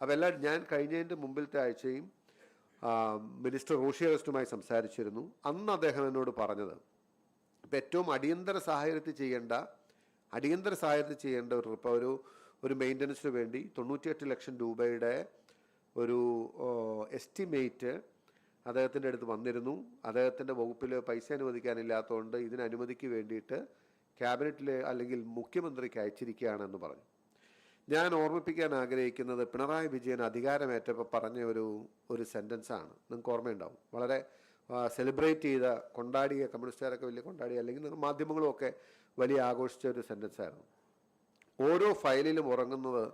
എല്ലാം ഞാൻ കഴിഞ്ഞതിന്റെ മുമ്പിലത്തെ ആഴ്ചയും മിനിസ്റ്റർ റോഷി അഗസ്റ്റുമായി സംസാരിച്ചിരുന്നു. അന്ന് അദ്ദേഹം എന്നോട് പറഞ്ഞത് ഇപ്പം ഏറ്റവും അടിയന്തര സാഹചര്യത്തിൽ ചെയ്യേണ്ട അടിയന്തര സാഹചര്യത്തിൽ ചെയ്യേണ്ട ഒരു ഇപ്പോൾ ഒരു ഒരു മെയിന്റനൻസിന് വേണ്ടി തൊണ്ണൂറ്റിയെട്ട് ലക്ഷം രൂപയുടെ ഒരു എസ്റ്റിമേറ്റ് അദ്ദേഹത്തിന്റെ അടുത്ത് വന്നിരുന്നു. അദ്ദേഹത്തിന്റെ വകുപ്പിൽ പൈസ അനുവദിക്കാനില്ലാത്തതുകൊണ്ട് ഇതിന് അനുമതിക്ക് വേണ്ടിയിട്ട് ക്യാബിനറ്റിൽ അല്ലെങ്കിൽ മുഖ്യമന്ത്രിക്ക് അയച്ചിരിക്കുകയാണെന്ന് പറഞ്ഞു. ഞാൻ ഓർമ്മിപ്പിക്കാൻ ആഗ്രഹിക്കുന്നത് പിണറായി വിജയൻ അധികാരമേറ്റപ്പോൾ പറഞ്ഞ ഒരു ഒരു സെന്റൻസാണ് നിങ്ങൾക്ക് ഓർമ്മയുണ്ടാവും. വളരെ സെലിബ്രേറ്റ് ചെയ്ത കൊണ്ടാടിയ കമ്മ്യൂണിസ്റ്റുകാരൊക്കെ വലിയ കൊണ്ടാടിയ അല്ലെങ്കിൽ മാധ്യമങ്ങളുമൊക്കെ വലിയ ആഘോഷിച്ച ഒരു സെന്റൻസ് ആയിരുന്നു. ഓരോ ഫയലിലും ഉറങ്ങുന്നത്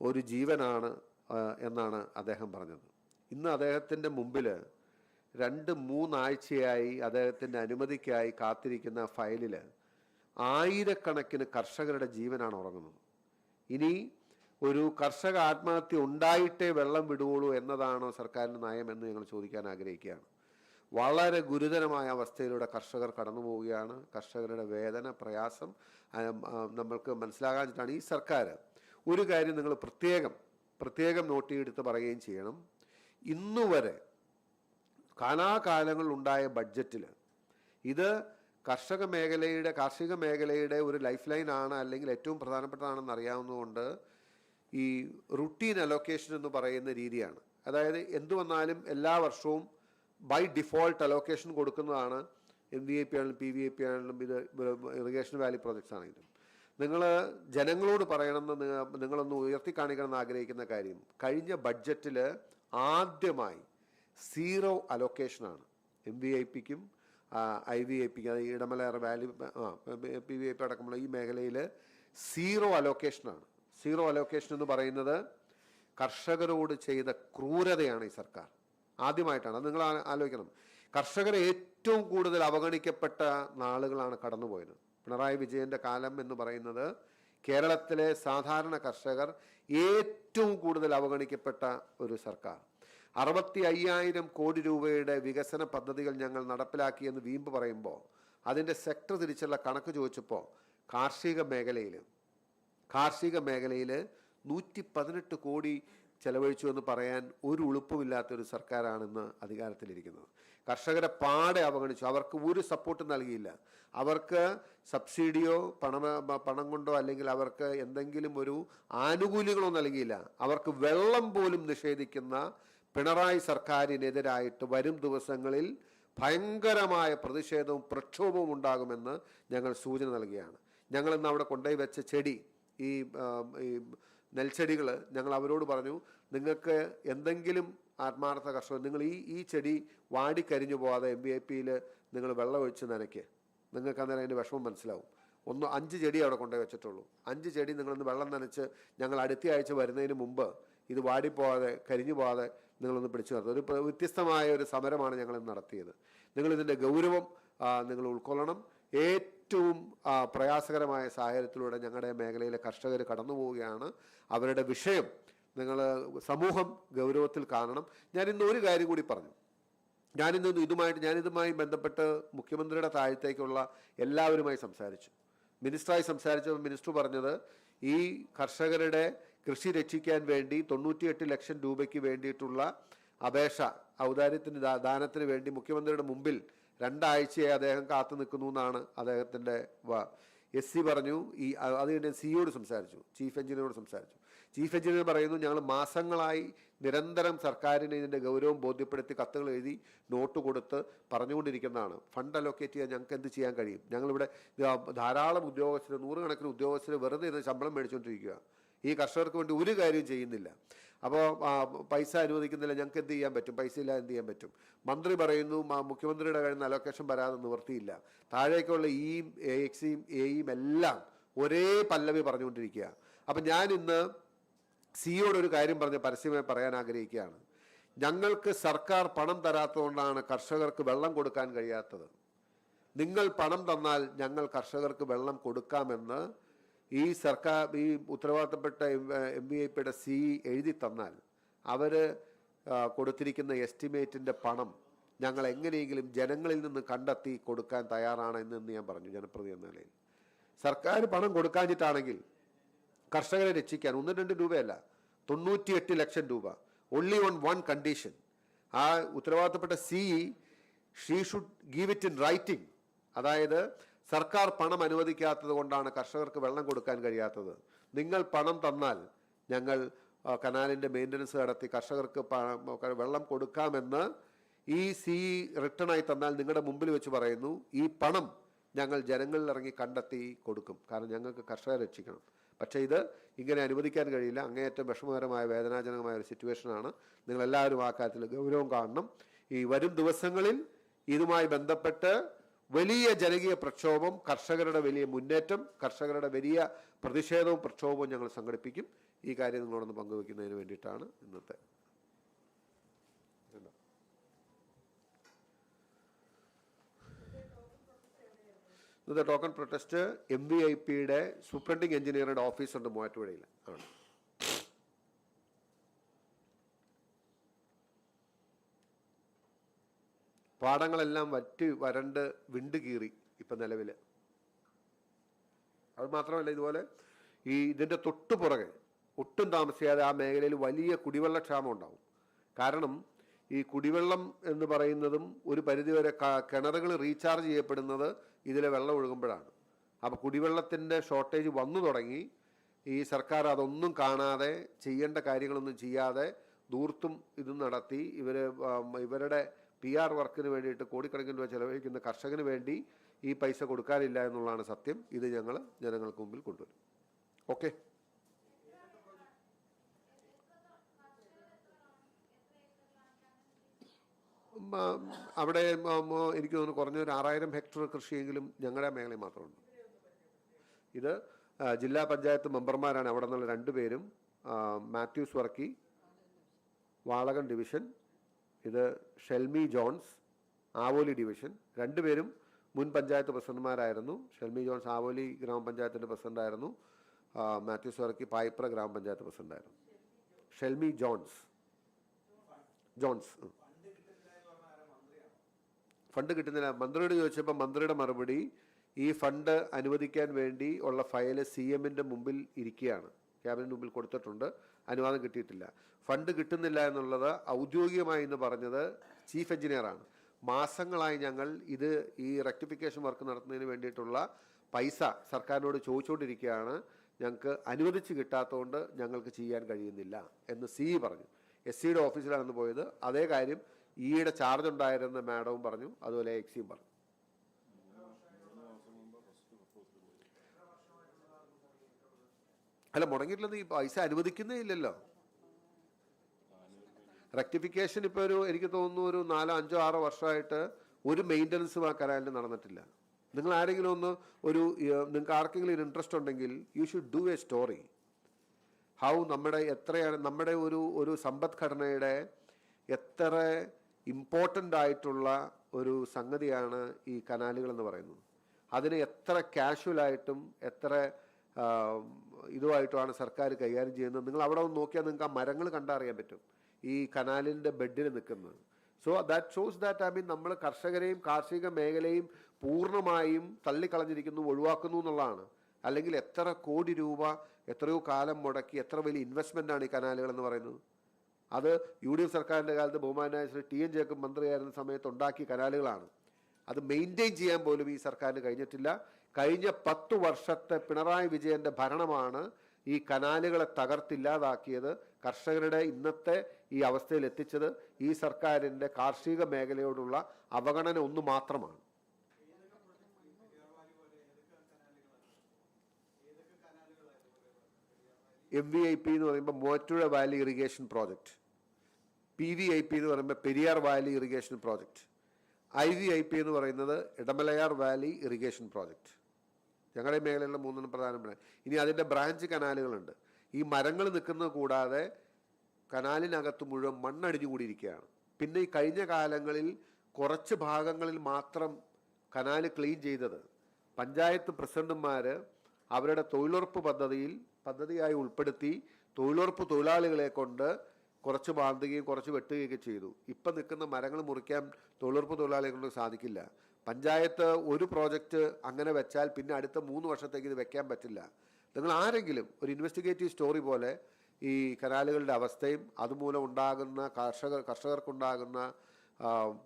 ഒരു ജീവനാണ് എന്നാണ് അദ്ദേഹം പറഞ്ഞത്. ഇന്ന് അദ്ദേഹത്തിന്റെ മുമ്പിൽ രണ്ട് മൂന്നാഴ്ചയായി അദ്ദേഹത്തിന്റെ അനുമതിക്കായി കാത്തിരിക്കുന്ന ഫയലിൽ ആയിരക്കണക്കിന് കർഷകരുടെ ജീവനാണ് ഉറങ്ങുന്നത്. ഇനി ഒരു കർഷക ആത്മഹത്യ ഉണ്ടായിട്ടേ വെള്ളം വിടുകയുള്ളൂ എന്നതാണോ സർക്കാരിന്റെ നയം എന്ന് ഞങ്ങൾ ചോദിക്കാൻ ആഗ്രഹിക്കുകയാണ്. വളരെ ഗുരുതരമായ അവസ്ഥയിലൂടെ കർഷകർ കടന്നു പോവുകയാണ്. കർഷകരുടെ വേദന പ്രയാസം നമ്മൾക്ക് മനസ്സിലാകാഞ്ഞിട്ടാണ് ഈ സർക്കാർ ഒരു കാര്യം നിങ്ങൾ പ്രത്യേകം പ്രത്യേകം നോട്ട് ചെയ്തെടുത്ത് പറയുകയും ചെയ്യണം. ഇന്നുവരെ കാലാകാലങ്ങളിലുണ്ടായ ബഡ്ജറ്റിൽ ഇത് കർഷക മേഖലയുടെ കാർഷിക മേഖലയുടെ ഒരു ലൈഫ് ലൈൻ ആണ് അല്ലെങ്കിൽ ഏറ്റവും പ്രധാനപ്പെട്ടതാണെന്ന് അറിയാവുന്നതുകൊണ്ട് ഈ റുട്ടീൻ അലോക്കേഷൻ എന്ന് പറയുന്ന രീതിയാണ്. അതായത് എന്തു വന്നാലും എല്ലാ വർഷവും ബൈ ഡിഫോൾട്ട് അലോക്കേഷൻ കൊടുക്കുന്നതാണ് എം വി ഐ പി ആണെങ്കിലും പി വി ഐ പി ആണെങ്കിലും ഇത് ഇറിഗേഷൻ വാലി പ്രോജക്ട്സ് ആണെങ്കിലും. നിങ്ങൾ ജനങ്ങളോട് പറയണമെന്ന് നിങ്ങളൊന്ന് ഉയർത്തി കാണിക്കണമെന്ന് ആഗ്രഹിക്കുന്ന കാര്യം കഴിഞ്ഞ ബഡ്ജറ്റിൽ ആദ്യമായി സീറോ അലോക്കേഷനാണ് എം വി ഐ പിക്കും ഐ വി ഐ പി അത് ഇടമലയർ വാലി ആ പി വി ഐ പി അടക്കമുള്ള ഈ മേഖലയിൽ സീറോ അലോക്കേഷനാണ്. സീറോ അലോക്കേഷൻ എന്ന് പറയുന്നത് കർഷകരോട് ചെയ്ത ക്രൂരതയാണ് ഈ സർക്കാർ. ആദ്യമായിട്ടാണ് അത് നിങ്ങൾ ആലോചിക്കണം. കർഷകരെ ഏറ്റവും കൂടുതൽ അവഗണിക്കപ്പെട്ട നാളുകളാണ് കടന്നുപോയത്. പിണറായി വിജയന്റെ കാലം എന്ന് പറയുന്നത് കേരളത്തിലെ സാധാരണ കർഷകർ ഏറ്റവും കൂടുതൽ അവഗണിക്കപ്പെട്ട ഒരു സർക്കാർ. അറുപത്തി അയ്യായിരം കോടി രൂപയുടെ വികസന പദ്ധതികൾ ഞങ്ങൾ നടപ്പിലാക്കിയെന്ന് വീമ്പ് പറയുമ്പോൾ അതിന്റെ സെക്ടർ തിരിച്ചുള്ള കണക്ക് ചോദിച്ചപ്പോൾ കാർഷിക മേഖലയിൽ കാർഷിക മേഖലയിൽ നൂറ്റി പതിനെട്ട് കോടി ചെലവഴിച്ചു എന്ന് പറയാൻ ഒരു ഉളുപ്പുമില്ലാത്ത ഒരു സർക്കാരാണെന്ന് അധികാരത്തിലിരിക്കുന്നത്. കർഷകരെ പാടെ അവഗണിച്ചു. അവർക്ക് ഒരു സപ്പോർട്ട് നൽകിയില്ല. അവർക്ക് സബ്സിഡിയോ പണം പണം കൊണ്ടോ അല്ലെങ്കിൽ അവർക്ക് എന്തെങ്കിലും ഒരു ആനുകൂല്യങ്ങളോ നൽകിയില്ല. അവർക്ക് വെള്ളം പോലും നിഷേധിക്കുന്ന പിണറായി സർക്കാരിനെതിരായിട്ട് വരും ദിവസങ്ങളിൽ ഭയങ്കരമായ പ്രതിഷേധവും പ്രക്ഷോഭവും ഉണ്ടാകുമെന്ന് ഞങ്ങൾ സൂചന നൽകുകയാണ്. ഞങ്ങൾ ഇന്ന് അവിടെ കൊണ്ടുപോയി വെച്ച ചെടി ഈ നെൽച്ചെടികൾ ഞങ്ങൾ അവരോട് പറഞ്ഞു നിങ്ങൾക്ക് എന്തെങ്കിലും ആത്മാർത്ഥ കർഷകർ നിങ്ങൾ ഈ ഈ ചെടി വാടിക്കരിഞ്ഞു പോകാതെ എം ബി ഐ പിയിൽ നിങ്ങൾ വെള്ളമൊഴിച്ച് നനയ്ക്ക്. നിങ്ങൾക്ക് അന്നേരം അതിന്റെ വിഷമം മനസ്സിലാവും. ഒന്ന് അഞ്ച് ചെടി അവിടെ കൊണ്ടുപോയി വെച്ചിട്ടുള്ളൂ. അഞ്ച് ചെടി നിങ്ങളൊന്ന് വെള്ളം നനച്ച് ഞങ്ങൾ അടുത്ത ആഴ്ച വരുന്നതിന് മുമ്പ് ഇത് വാടിപ്പോകാതെ കരിഞ്ഞു പോകാതെ നിങ്ങളൊന്ന് പിടിച്ചു നിർത്തുക ഒരു വ്യത്യസ്തമായ ഒരു സമരമാണ് ഞങ്ങൾ നടത്തിയത്. നിങ്ങൾ ഇതിന്റെ ഗൗരവം നിങ്ങൾ ഉൾക്കൊള്ളണം. ഏറ്റവും പ്രയാസകരമായ സാഹചര്യത്തിലൂടെ ഞങ്ങളുടെ മേഖലയിലെ കർഷകർ കടന്നു പോവുകയാണ്. അവരുടെ വിഷയം നിങ്ങൾ സമൂഹം ഗൗരവത്തിൽ കാണണം. ഞാൻ ഒരു കാര്യം കൂടി പറഞ്ഞു. ഞാനിന്ന് ഇതുമായിട്ട് ഞാനിതുമായി ബന്ധപ്പെട്ട് മുഖ്യമന്ത്രിയുടെ താഴത്തേക്കുള്ള എല്ലാവരുമായി സംസാരിച്ചു. മിനിസ്റ്ററായി സംസാരിച്ചപ്പോൾ മിനിസ്റ്റർ പറഞ്ഞത് ഈ കർഷകരുടെ കൃഷി രക്ഷിക്കാൻ വേണ്ടി തൊണ്ണൂറ്റിയെട്ട് ലക്ഷം രൂപയ്ക്ക് വേണ്ടിയിട്ടുള്ള അപേക്ഷ ഔദാര്യത്തിന് ദാനത്തിന് വേണ്ടി മുഖ്യമന്ത്രിയുടെ മുമ്പിൽ രണ്ടാഴ്ചയായി അദ്ദേഹം കാത്തു നിൽക്കുന്നു എന്നാണ് അദ്ദേഹത്തിന്റെ എസ് സി പറഞ്ഞു. ഈ അത് കഴിഞ്ഞ് സിയോട് സംസാരിച്ചു ചീഫ് എഞ്ചിനീയറോട് സംസാരിച്ചു. ചീഫ് എഞ്ചിനീയർ പറയുന്നു ഞങ്ങൾ മാസങ്ങളായി നിരന്തരം സർക്കാരിന് ഇതിന്റെ ഗൗരവം ബോധ്യപ്പെടുത്തി കത്തുകൾ എഴുതി നോട്ട് കൊടുത്ത് പറഞ്ഞുകൊണ്ടിരിക്കുന്നതാണ്. ഫണ്ട് അലോക്കേറ്റ് ചെയ്യാൻ ഞങ്ങൾക്ക് എന്ത് ചെയ്യാൻ കഴിയും? ഞങ്ങളിവിടെ ധാരാളം ഉദ്യോഗസ്ഥർ നൂറുകണക്കിന് ഉദ്യോഗസ്ഥർ വെറുതെ ഇരുന്ന് ശമ്പളം മേടിച്ചുകൊണ്ടിരിക്കുക ഈ കർഷകർക്ക് വേണ്ടി ഒരു കാര്യവും ചെയ്യുന്നില്ല. അപ്പോൾ പൈസ അനുവദിക്കുന്നില്ല ഞങ്ങൾക്ക് എന്ത് ചെയ്യാൻ പറ്റും? പൈസ ഇല്ല എന്ത് ചെയ്യാൻ പറ്റും? മന്ത്രി പറയുന്നു മുഖ്യമന്ത്രിയുടെ കഴിഞ്ഞ അലോക്കേഷൻ വരാതെ നിവർത്തിയില്ല. താഴേക്കുള്ള എ എക്സിയും എയും എല്ലാം ഒരേ പല്ലവി പറഞ്ഞുകൊണ്ടിരിക്കുക. അപ്പം ഞാൻ ഇന്ന് സിയോട് ഒരു കാര്യം പറഞ്ഞ് പരസ്യമായി പറയാൻ ആഗ്രഹിക്കുകയാണ്. ഞങ്ങൾക്ക് സർക്കാർ പണം തരാത്തതുകൊണ്ടാണ് കർഷകർക്ക് വെള്ളം കൊടുക്കാൻ കഴിയാത്തത്. നിങ്ങൾ പണം തന്നാൽ ഞങ്ങൾ കർഷകർക്ക് വെള്ളം കൊടുക്കാമെന്ന് ഈ സർക്കാർ ഈ ഉത്തരവാദിത്തപ്പെട്ട എം ബി ഐ പിയുടെ സി എഴുതി തന്നാൽ അവർ കൊടുത്തിരിക്കുന്ന എസ്റ്റിമേറ്റിന്റെ പണം ഞങ്ങൾ എങ്ങനെയെങ്കിലും ജനങ്ങളിൽ നിന്ന് കണ്ടെത്തി കൊടുക്കാൻ തയ്യാറാണ് എന്ന് ഞാൻ പറഞ്ഞു ജനപ്രതി എന്ന നിലയിൽ. സർക്കാർ പണം കൊടുക്കാഞ്ഞിട്ടാണെങ്കിൽ കർഷകരെ രക്ഷിക്കാൻ ഒന്ന് രണ്ട് രൂപയല്ല തൊണ്ണൂറ്റിയെട്ട് ലക്ഷം രൂപ. ഓൺലി ഓൺ വൺ കണ്ടീഷൻ ആ ഉത്തരവാദിത്തപ്പെട്ട C she should give it in writing അതായത് സർക്കാർ പണം അനുവദിക്കാത്തത് കൊണ്ടാണ് കർഷകർക്ക് വെള്ളം കൊടുക്കാൻ കഴിയാത്തത്. നിങ്ങൾ പണം തന്നാൽ ഞങ്ങൾ കനാലിന്റെ മെയിന്റനൻസ് നടത്തി കർഷകർക്ക് വെള്ളം കൊടുക്കാമെന്ന് ഈ സി റിട്ടേൺ ആയി തന്നാൽ നിങ്ങളുടെ മുമ്പിൽ വെച്ച് പറയുന്നു ഈ പണം ഞങ്ങൾ ജനങ്ങളിൽ ഇറങ്ങി കണ്ടെത്തി കൊടുക്കും. കാരണം ഞങ്ങൾക്ക് കർഷകരെ രക്ഷിക്കണം. പക്ഷേ ഇത് ഇങ്ങനെ അനുവദിക്കാൻ കഴിയില്ല. അങ്ങേയറ്റം വിഷമകരമായ വേദനാജനകമായ ഒരു സിറ്റുവേഷനാണ് നിങ്ങളെല്ലാവരും ആ കാര്യത്തിൽ ഗൗരവം കാണണം. ഈ വരും ദിവസങ്ങളിൽ ഇതുമായി ബന്ധപ്പെട്ട് വലിയ ജനകീയ പ്രക്ഷോഭം കർഷകരുടെ വലിയ മുന്നേറ്റം കർഷകരുടെ വലിയ പ്രതിഷേധവും പ്രക്ഷോഭവും ഞങ്ങൾ സംഘടിപ്പിക്കും. ഈ കാര്യം നിങ്ങളോടൊന്ന് പങ്കുവെക്കുന്നതിന് വേണ്ടിയിട്ടാണ് ഇന്നത്തെ. ഇന്നത്തെ token protest M V I പിയുടെ സൂപ്രണ്ടിങ് എഞ്ചിനീയറുടെ ഓഫീസുണ്ട് മൂവാറ്റുപുഴയിൽ ആണ്. പാടങ്ങളെല്ലാം വറ്റ് വരണ്ട് വിണ്ട് കീറി ഇപ്പം നിലവിൽ. അത് മാത്രമല്ല ഇതുപോലെ ഈ ഇതിന്റെ തൊട്ടു പുറകെ ഒട്ടും താമസിയാതെ ആ മേഖലയിൽ വലിയ കുടിവെള്ളക്ഷാമം ഉണ്ടാവും. കാരണം ഈ കുടിവെള്ളം എന്ന് പറയുന്നതും ഒരു പരിധിവരെ കിണറുകൾ റീചാർജ് ചെയ്യപ്പെടുന്നത് ഇതിലെ വെള്ളം ഒഴുകുമ്പോഴാണ്. അപ്പോൾ കുടിവെള്ളത്തിന്റെ ഷോർട്ടേജ് വന്നു തുടങ്ങി ഈ സർക്കാർ അതൊന്നും കാണാതെ ചെയ്യേണ്ട കാര്യങ്ങളൊന്നും ചെയ്യാതെ ദൂർത്തും ഇതും നടത്തി ഇവർ ഇവരുടെ പി ആർ വർക്കിന് വേണ്ടിയിട്ട് കോടിക്കണക്കിന് രൂപ ചെലവഴിക്കുന്ന കർഷകന് വേണ്ടി ഈ പൈസ കൊടുക്കാനില്ല എന്നുള്ളതാണ് സത്യം. ഇത് ഞങ്ങൾ ജനങ്ങൾക്ക് മുമ്പിൽ കൊണ്ടുവരും. ഓക്കെ? അവിടെ എനിക്ക് തോന്നുന്നു കുറഞ്ഞ ഒരു ആറായിരം ഹെക്ടർ കൃഷിയെങ്കിലും ഞങ്ങളുടെ മേഖലയിൽ മാത്രമുണ്ട്. ഇത് ജില്ലാ പഞ്ചായത്ത് മെമ്പർമാരാണ് അവിടെ നിന്നുള്ള രണ്ടുപേരും മാത്യൂസ് വർക്കി വാളകൻ ഡിവിഷൻ ഇത് ഷെൽമി ജോൺസ് ആവോലി ഡിവിഷൻ. രണ്ടുപേരും മുൻ പഞ്ചായത്ത് പ്രസിഡന്റുമാരായിരുന്നു. ഷെൽമി ജോൺസ് ആവോലി ഗ്രാമപഞ്ചായത്തിന്റെ പ്രസിഡന്റായിരുന്നു. മാത്യു വർക്കി പായിപ്ര ഗ്രാമപഞ്ചായത്ത് പ്രസിഡന്റായിരുന്നു. ഷെൽമി ജോൺസ്. ജോൺസ്. ഫണ്ട് കിട്ടുന്നില്ല മന്ത്രിയോട് ചോദിച്ചപ്പോൾ മന്ത്രിയുടെ മറുപടി ഈ ഫണ്ട് അനുവദിക്കാൻ വേണ്ടി ഉള്ള ഫയൽ സി എമ്മിന്റെ മുമ്പിൽ ഇരിക്കുകയാണ്. ക്യാബിനറ്റ് മുമ്പിൽ കൊടുത്തിട്ടുണ്ട്. അനുവാദം കിട്ടിയിട്ടില്ല. ഫണ്ട് കിട്ടുന്നില്ല എന്നുള്ളത് ഔദ്യോഗികമായി എന്ന് പറഞ്ഞത് ചീഫ് എഞ്ചിനീയറാണ്. മാസങ്ങളായി ഞങ്ങൾ ഇത് ഈ റെക്ടിഫിക്കേഷൻ വർക്ക് നടത്തുന്നതിന് വേണ്ടിയിട്ടുള്ള പൈസ സർക്കാരിനോട് ചോദിച്ചുകൊണ്ടിരിക്കുകയാണ്. ഞങ്ങൾക്ക് അനുവദിച്ച് കിട്ടാത്തതുകൊണ്ട് ഞങ്ങൾക്ക് ചെയ്യാൻ കഴിയുന്നില്ല എന്ന് സി പറഞ്ഞു. എസ് സിയുടെ ഓഫീസിലാണെന്ന് പോയത്. അതേ കാര്യം ഈയുടെ ചാർജ് ഉണ്ടായിരുന്ന മാഡവും പറഞ്ഞു. അതുപോലെ എക്സിയും പറഞ്ഞു. അല്ല മുടങ്ങിയിട്ടില്ലെന്ന് ഈ പൈസ അനുവദിക്കുന്നേ ഇല്ലല്ലോ റെക്ടിഫിക്കേഷൻ ഇപ്പോൾ ഒരു എനിക്ക് തോന്നുന്നു ഒരു നാലോ അഞ്ചോ ആറോ വർഷമായിട്ട് ഒരു മെയിന്റനൻസും ആ കരാറിൽ നടന്നിട്ടില്ല. നിങ്ങൾ ആരെങ്കിലും ഒന്ന് ഒരു നിങ്ങൾക്ക് ആർക്കെങ്കിലും ഒരു ഇൻട്രസ്റ്റ് ഉണ്ടെങ്കിൽ you should do a story how നമ്മുടെ എത്രയാണ് നമ്മുടെ ഒരു ഒരു സമ്പദ്ഘടനയുടെ എത്ര ഇമ്പോർട്ടന്റ് ആയിട്ടുള്ള ഒരു സംഗതിയാണ് ഈ കനാലുകൾ എന്ന് പറയുന്നത്. അതിന് എത്ര കാഷ്വലായിട്ടും എത്ര ഇതുമായിട്ടുമാണ് സർക്കാർ കൈകാര്യം ചെയ്യുന്നത്. നിങ്ങൾ അവിടെ ഒന്ന് നോക്കിയാൽ നിങ്ങൾക്ക് ആ മരങ്ങൾ കണ്ടറിയാൻ പറ്റും. ഈ കനാലിന്റെ ബെഡിൽ നിൽക്കുന്നത്. So that shows that I mean നമ്മൾ കർഷകരെയും കാർഷിക മേഖലയും പൂർണമായും തള്ളിക്കളഞ്ഞിരിക്കുന്നു ഒഴിവാക്കുന്നു എന്നുള്ളതാണ്. അല്ലെങ്കിൽ എത്ര കോടി രൂപ എത്രയോ കാലം മുടക്കി എത്ര വലിയ ഇൻവെസ്റ്റ്മെന്റ് ആണ് ഈ കനാലുകൾ എന്ന് പറയുന്നത്. അത് യു ഡി എഫ് സർക്കാരിന്റെ കാലത്ത് ബഹുമാനായ ശ്രീ ടി എൻ ജേക്കബ് മന്ത്രിയായിരുന്ന സമയത്ത് ഉണ്ടാക്കിയ കനാലുകളാണ്. അത് മെയിന്റെയിൻ ചെയ്യാൻ പോലും ഈ സർക്കാരിന് കഴിഞ്ഞിട്ടില്ല. കഴിഞ്ഞ പത്തു വർഷത്തെ പിണറായി വിജയന്റെ ഭരണമാണ് ഈ കനാലുകളെ തകർത്തില്ലാതാക്കിയത്. കർഷകരുടെ ഇന്നത്തെ ഈ അവസ്ഥയിൽ എത്തിച്ചത് ഈ സർക്കാരിന്റെ കാർഷിക മേഖലയോടുള്ള അവഗണന ഒന്ന് മാത്രമാണ്. എം വി ഐ പി എന്ന് പറയുമ്പോൾ Muvattupuzha valley irrigation project P V I P എന്ന് പറയുമ്പോൾ Periyar valley irrigation project I V I P എന്ന് പറയുന്നത് ഇടമലയാർ വാലി ഇറിഗേഷൻ പ്രോജക്റ്റ് ഞങ്ങളുടെ മേഖലയിലുള്ള മൂന്നെണ്ണം പ്രധാനപ്പെട്ട. ഇനി അതിന്റെ ബ്രാഞ്ച് കനാലുകളുണ്ട്. ഈ മരങ്ങൾ നിൽക്കുന്നത് കൂടാതെ കനാലിനകത്ത് മുഴുവൻ മണ്ണടിഞ്ഞു കൂടിയിരിക്കുകയാണ്. പിന്നെ ഈ കഴിഞ്ഞ കാലങ്ങളിൽ കുറച്ച് ഭാഗങ്ങളിൽ മാത്രം കനാല് ക്ലീൻ ചെയ്തത്. പഞ്ചായത്ത് പ്രസിഡന്റുമാർ അവരുടെ തൊഴിലുറപ്പ് പദ്ധതിയിൽ പദ്ധതിയായി ഉൾപ്പെടുത്തി തൊഴിലുറപ്പ് തൊഴിലാളികളെ കൊണ്ട് കുറച്ച് മാന്തുകയും കുറച്ച് വെട്ടുകയൊക്കെ ചെയ്തു. ഇപ്പം നിൽക്കുന്ന മരങ്ങൾ മുറിക്കാൻ തൊഴിലുറപ്പ് തൊഴിലാളികൾക്ക് സാധിക്കില്ല. പഞ്ചായത്ത് ഒരു പ്രോജക്റ്റ് അങ്ങനെ വെച്ചാൽ പിന്നെ അടുത്ത മൂന്ന് വർഷത്തേക്ക് ഇത് വെക്കാൻ പറ്റില്ല. നിങ്ങൾ ആരെങ്കിലും ഒരു ഇൻവെസ്റ്റിഗേറ്റീവ് സ്റ്റോറി പോലെ ഈ കനാലുകളുടെ അവസ്ഥയും അതുമൂലം ഉണ്ടാകുന്ന കർഷകർ കർഷകർക്കുണ്ടാകുന്ന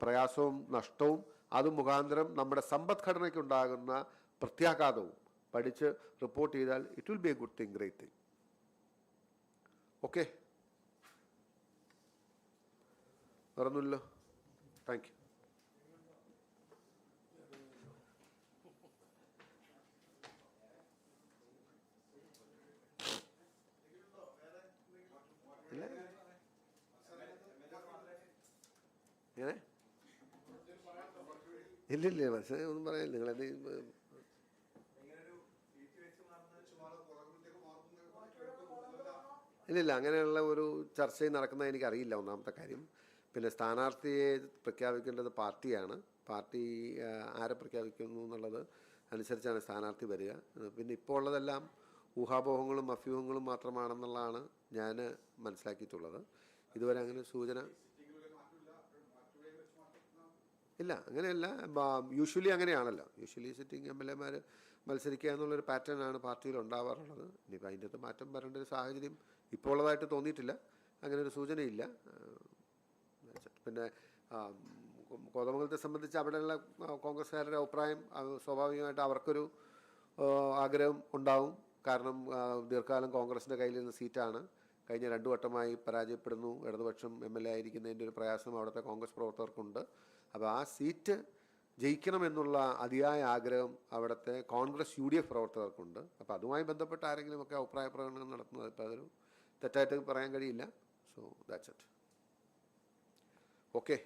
പ്രയാസവും നഷ്ടവും അത് മുഖാന്തരം നമ്മുടെ സമ്പദ്ഘടനയ്ക്കുണ്ടാകുന്ന പ്രത്യാഘാതവും പഠിച്ച് റിപ്പോർട്ട് ചെയ്താൽ it will be a good thing great thing okay വേറൊന്നുമില്ലല്ലോ thank you ഇല്ല? ഇല്ലില്ല മനസ്സിലായി ഒന്നും പറയാനില്ല. നിങ്ങളത് ഇല്ലില്ല അങ്ങനെയുള്ള ഒരു ചർച്ചയും നടക്കുന്നത് എനിക്കറിയില്ല ഒന്നാമത്തെ കാര്യം. പിന്നെ സ്ഥാനാർത്ഥിയെ പ്രഖ്യാപിക്കേണ്ടത് പാർട്ടിയാണ്. പാർട്ടി ആരെ പ്രഖ്യാപിക്കുന്നു എന്നുള്ളത് അനുസരിച്ചാണ് സ്ഥാനാർത്ഥി വരിക. പിന്നെ ഇപ്പോൾ ഉള്ളതെല്ലാം ഊഹാപോഹങ്ങളും അഭ്യൂഹങ്ങളും മാത്രമാണെന്നുള്ളതാണ് ഞാൻ മനസ്സിലാക്കിയിട്ടുള്ളത്. ഇതുവരെ അങ്ങനെ സൂചന ഇല്ല അങ്ങനെയല്ല. യൂഷ്വലി അങ്ങനെയാണല്ലോ. യൂഷ്വലി സിറ്റിംഗ് എം എൽ എമാർ മത്സരിക്കുക എന്നുള്ളൊരു പാറ്റേൺ ആണ് പാർട്ടിയിൽ ഉണ്ടാവാറുള്ളത്. ഇനിയിപ്പോൾ അതിന്റെ അകത്ത് മാറ്റം വരേണ്ട ഒരു സാഹചര്യം ഇപ്പോൾ ഉള്ളതായിട്ട് തോന്നിയിട്ടില്ല. അങ്ങനെ ഒരു സൂചനയില്ല. പിന്നെ കോതമംഗലത്തെ സംബന്ധിച്ച് അവിടെയുള്ള കോൺഗ്രസ്സുകാരുടെ അഭിപ്രായം സ്വാഭാവികമായിട്ട് അവർക്കൊരു ആഗ്രഹം ഉണ്ടാവും. കാരണം ദീർഘകാലം കോൺഗ്രസിന്റെ കയ്യിലിരുന്ന സീറ്റാണ്. കഴിഞ്ഞ രണ്ടു വട്ടമായി പരാജയപ്പെടുന്നു. ഇടതുപക്ഷം എം എൽ എ ആയിരിക്കുന്നതിന്റെ ഒരു പ്രയാസം അവിടുത്തെ കോൺഗ്രസ് പ്രവർത്തകർക്കുണ്ട്. അപ്പോൾ ആ സീറ്റ് ജയിക്കണമെന്നുള്ള അതിയായ ആഗ്രഹം അവിടുത്തെ കോൺഗ്രസ് യു ഡി എഫ് പ്രവർത്തകർക്കുണ്ട്. അപ്പോൾ അതുമായി ബന്ധപ്പെട്ട് ആരെങ്കിലുമൊക്കെ അഭിപ്രായ പ്രകടനം നടത്തുന്നത് ഇപ്പോൾ അതൊരു തെറ്റായിട്ട് പറയാൻ കഴിയില്ല. So that's it. ഓക്കെ